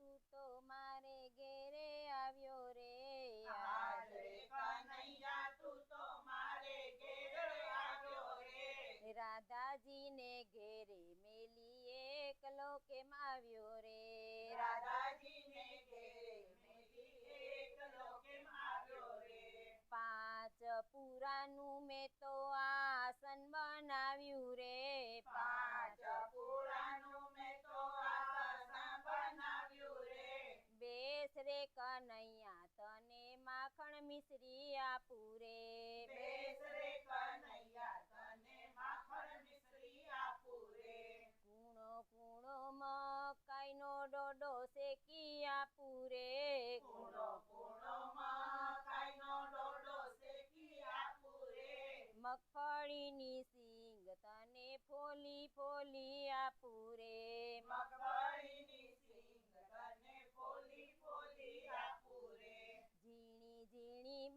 તુ તો મારે ગેરે આવ્યો રે આદરે કા નહી જા તુ તો મારે ગેરે આવ્યો રે રાધાજી ને ગેરે મેલી એકલો કે માં આવ્યો રે રાધાજી ને ગેરે મેલી એકલો કે માં આવ્યો રે પાચપુરા નું મે તો આસન બનાવ્યું રે કનૈયા તને માખણ મિશ્રી આપું રે બેસ રે કનૈયા તને માખણ મિશ્રી આપું રે કૂણો કૂણો મકાઈનો ડોડો શેકી આપું રે કૂણો કૂણો મકાઈનો ડોડો શેકી આપું રે મગફળીની સિંગ તને ફોલી ફોલી આપું રે મગફળી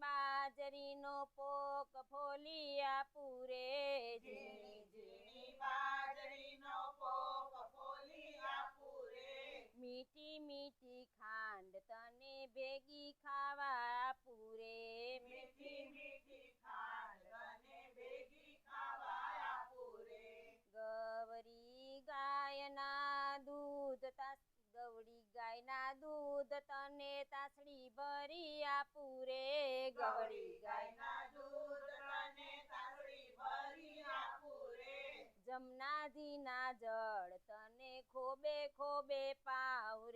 बाजरी नो पोक फोलिया पूरे मीठी मीठी खांड पूरे मीठी मीठी खांड तने बेगी खावा पूरे गवरी गायना दूध तस गवरी गायना दूध तने तसड़ी बरिया पूरे ગવડી ગાયના દૂધ જમનાજીના જળ તને ખોબે ખોબે પાવ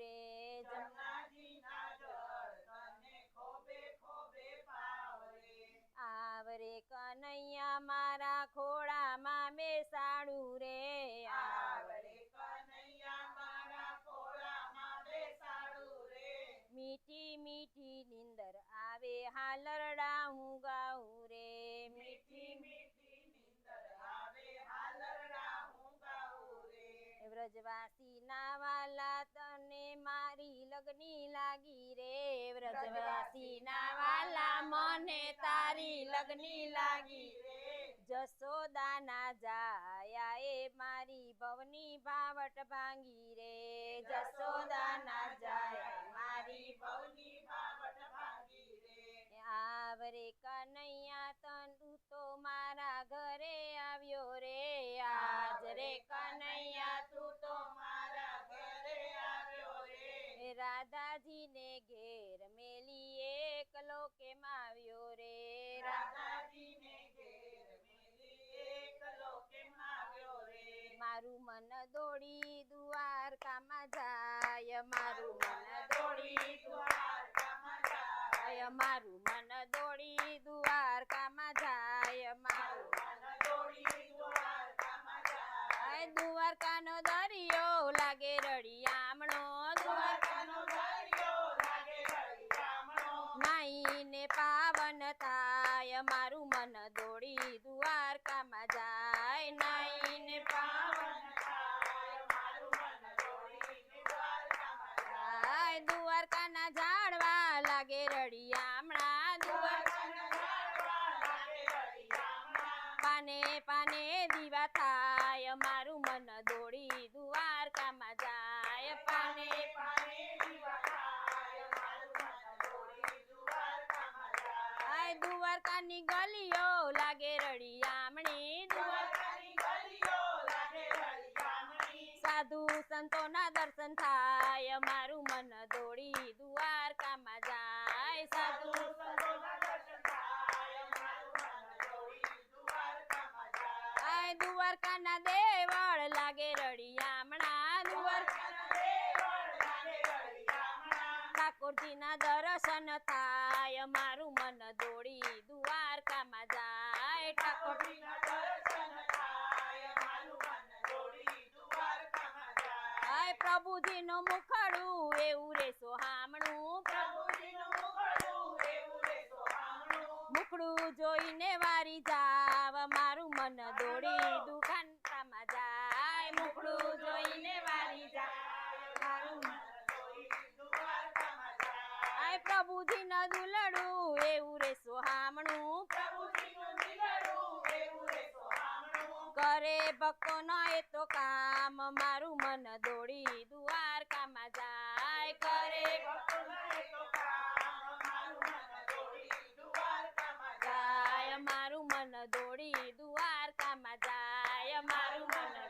હાલરડાહું ગાઉ રે મીઠી મીઠી નીંદર આવે હાલરડાહું ગાઉ રે વ્રજવાસી ના વાલા તને મારી લગની લાગી રે વ્રજવાસી ના વાલા મને તારી લગની લાગી રે જસોદાના જાયા એ મારી ભવની ભાવટ ભાંગી રે જસોદાના જાયા મારી ભવની ભાવટ રે કનૈયા તન તું તો મારા ઘરે આવ્યો રે આજ રે કનૈયા તું તો મારા ઘરે આવ્યો રે એ રાધાજીને घेर મેલી એક લોકે માં આવ્યો રે રાધાજીને घेर મેલી એક લોકે માં આવ્યો રે મારું મન દોડી દ્વાર કા માં જાય મારું મન દોડી દ્વાર કા માં જાય આ મારું દુવારકાનો દરિયો લાગે રડી આમણો દુવારકાનો દરિયો લાગે રડી આમણો મૈને પાવન થાય મારું મન દોડી દુવારકામાં જાય નઈને પાવન થાય મારું મન દોડી નિવાર નમ જાય દુવારકાના ઝાડવા લાગે રડી આમણા દુવારકાનો દરિયો લાગે રડી આમણા પાને પાને ની ગલિયો લાગે રડી આમણી દ્વારકાની ગલિયો લાગે રડી આમણી સાધુ સંતોના દર્શન થાય મારું મન દોડી દ્વારકામાં જાય સાધુ સંતોના દર્શન થાય મારું મન દોડી દ્વારકામાં જાય આ દ્વારકાના દેવળ લાગે રડી આમણા દ્વાર કાશીના દર્શન થાય મારું મન દોડી દ્વારકામાં જાય ઠાકોરજીના દર્શન થાય મારું મન દોડી દ્વારકામાં જાય હાય પ્રભુજીનું મુખડું એવું રે સોહામણું પ્રભુજીનું મુખડું એવું રે સોહામણું મુખડું જોઈને વારી જાવ મારું મન દોડી પ્રભુજી ના દુલડું એવું રે સોહામણું કરે ભક્તો એ તો કામ મારું મન દોડી દ્વારકામાં જાય કરે ભક્તો કામ મારું મન દોડી દ્વારકામાં જાય મારું મન દોડી દ્વારકામાં જાય મારું મન